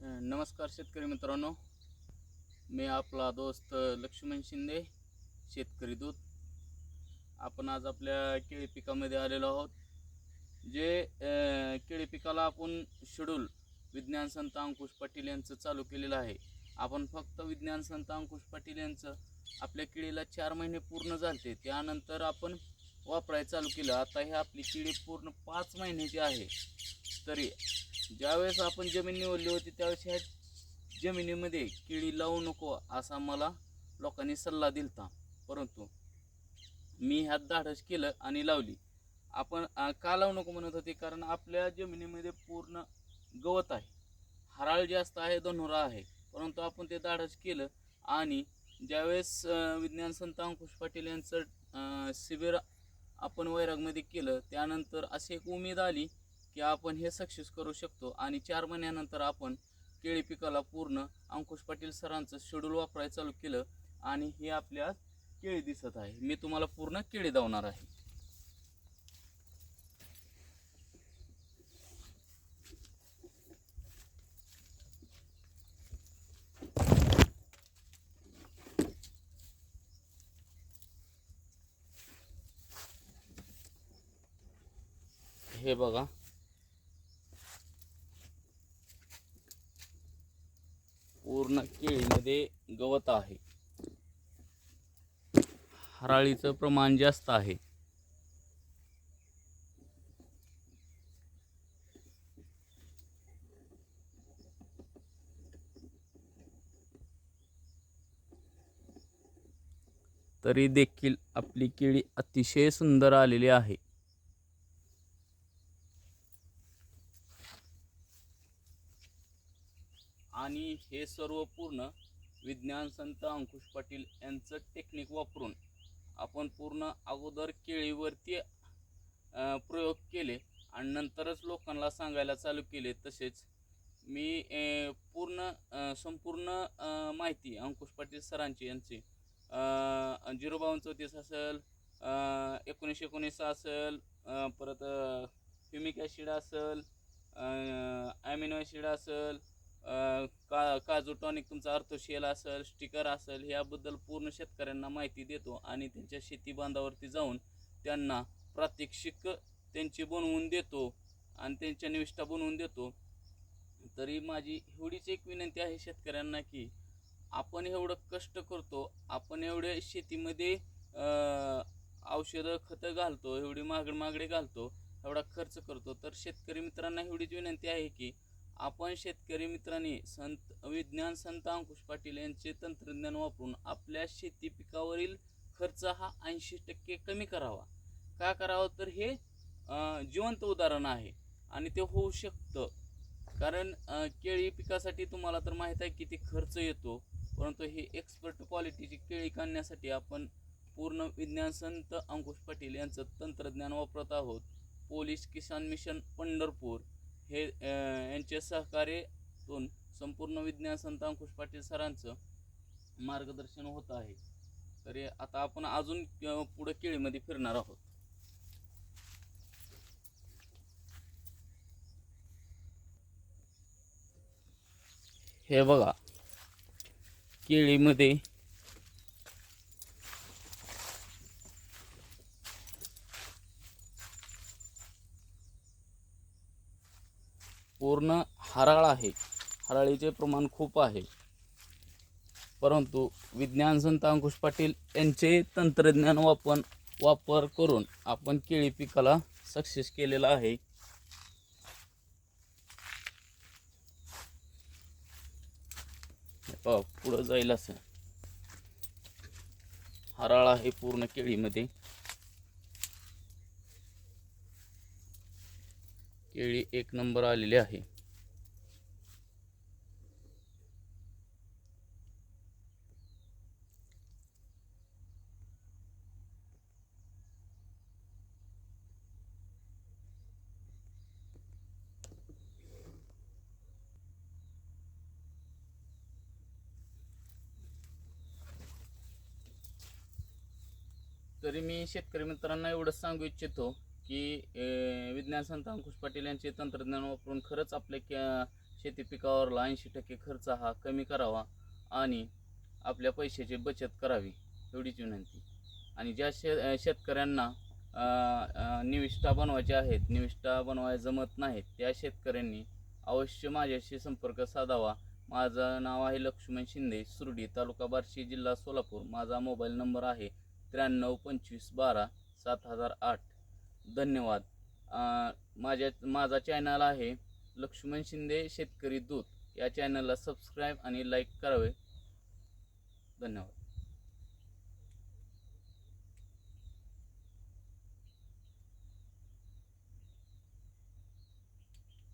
नमस्कार शेतकरी मित्रांनो. मी आपला दोस्त लक्ष्मण शिंदे शेतकरी दूत. आपण आज आपल्या केळी पिकामध्ये आलेलो आहोत. जे केळी पिकाला आपण शेड्यूल विज्ञान संत अंकुश पाटील यांचं चालू केलेलं आहे. आपण फक्त विज्ञान संत अंकुश पाटील यांचं आपल्या केळीला चार महिने पूर्ण झाले त्यानंतर आपण वापरायला चालू केलं. आता हे आपली किडी पूर्ण पाच महिन्याची आहे. तरी ज्यावेळेस आपण जमीन निवडली होती त्यावेळेस ह्या जमिनीमध्ये किडी लावू नको असा मला लोकांनी सल्ला दिलता. परंतु मी ह्यात धाडस केलं आणि लावली. आपण का लावू नको म्हणत होते? कारण आपल्या जमिनीमध्ये पूर्ण गवत आहे. हराळ जास्त आहे धनुरा आहे. परंतु आपण ते धाडस केलं आणि ज्यावेळेस विज्ञान संत अंकुश पाटील यांचं शिबिर आपण वैरागमध्ये केलं त्यानंतर अशी एक उमेद आली की आपण हे सक्सेस करू शकतो आणि चार महिन्यानंतर आपण केळी पिकाला पूर्ण अंकुश पाटील सरांचं शेड्यूल वापरायला चालू केलं आणि हे आपल्या केळी दिसत आहे. मी तुम्हाला पूर्ण केळी दावणार आहे. हे बघा. पूर्ण केळीमध्ये गवत आहे. हराळीचं प्रमाण जास्त आहे. तरी देखील आपली केळी अतिशय सुंदर आलेली आहे. आणि हे सर्व पूर्ण विज्ञान संत अंकुश पाटील यांचं टेक्निक वापरून आपण पूर्ण अगोदर केळीवरती प्रयोग केले आणि नंतरच लोकांना सांगायला चालू केले. तसेच मी पूर्ण संपूर्ण माहिती अंकुश पाटील सरांची यांची झिरो बावन्न चौतीस असेल एकोणीसशे एकोणीस असेल परत ह्युमिक ॲसिड असेल ॲमिनो ॲसिड असेल का काजू टॉनिक तुमचा अर्थशेल असेल स्टिकर असेल याबद्दल पूर्ण शेतकऱ्यांना माहिती देतो आणि त्यांच्या शेती बांधावरती जाऊन त्यांना प्रात्यक्षिक त्यांची बनवून देतो आणि त्यांच्या निविष्ठा बनवून देतो. तरी माझी एवढीच एक विनंती आहे शेतकऱ्यांना की आपण एवढं कष्ट करतो आपण एवढे शेतीमध्ये औषधं खतं घालतो एवढी मागड मागडे घालतो एवढा खर्च करतो. तर शेतकरी मित्रांना एवढीच विनंती आहे की आपण शेतकरी मित्रांनी संत विज्ञान संत अंकुश पाटील यांचे तंत्रज्ञान वापरून आपल्या शेती पिकावरील खर्च हा ऐंशी टक्के कमी करावा. का करावा? तर हे जिवंत उदाहरण आहे आणि ते होऊ शकतं. कारण केळी पिकासाठी तुम्हाला तर माहीत आहे किती खर्च येतो परंतु हे एक्सपर्ट क्वालिटीची केळी काढण्यासाठी आपण पूर्ण विज्ञान संत अंकुश पाटील यांचं तंत्रज्ञान वापरत आहोत. Police Kisan mission Pandharpur. हे यांचे सहकार्यातून संपूर्ण विज्ञान संत अंकुश पाटील सरांचं मार्गदर्शन होत आहे. तरी आता आपण अजून पुढं केळीमध्ये फिरणार आहोत. हे बघा केळीमध्ये पूर्ण हराळ आहे. हराळीचे प्रमाण खूप आहे. परंतु विज्ञान संत अंकुश पाटील यांचे तंत्रज्ञान वापर वापर करून आपण केळी पिकाला सक्सेस केलेला आहे. पुढं जाईल असं. हराळ आहे पूर्ण केळीमध्ये. केळी एक नंबर आलेली आहे. तरी मी शेतकरी मित्रांना एवढंच सांगू इच्छितो की विज्ञान संत अंकुश पाटील यांचे तंत्रज्ञान वापरून खरंच आपल्या के शेती पिकावरला ऐंशी टक्के खर्च हा कमी करावा आणि आपल्या पैशाची बचत करावी एवढीच विनंती. आणि ज्या शे शेतकऱ्यांना निविष्ठा बनवायच्या आहेत निविष्ठा बनवायला जमत नाहीत त्या शेतकऱ्यांनी अवश्य माझ्याशी संपर्क साधावा. माझं नाव आहे लक्ष्मण शिंदे सुरडी तालुका बार्शी जिल्हा सोलापूर. माझा मोबाईल नंबर आहे त्र्याण्णव पंचवीस बारा सात हजार आठ. धन्यवाद. माझ्या माझा चॅनल आहे लक्ष्मण शिंदे शेतकरी दूत. या चॅनलला सबस्क्राईब आणि लाईक करावे. धन्यवाद.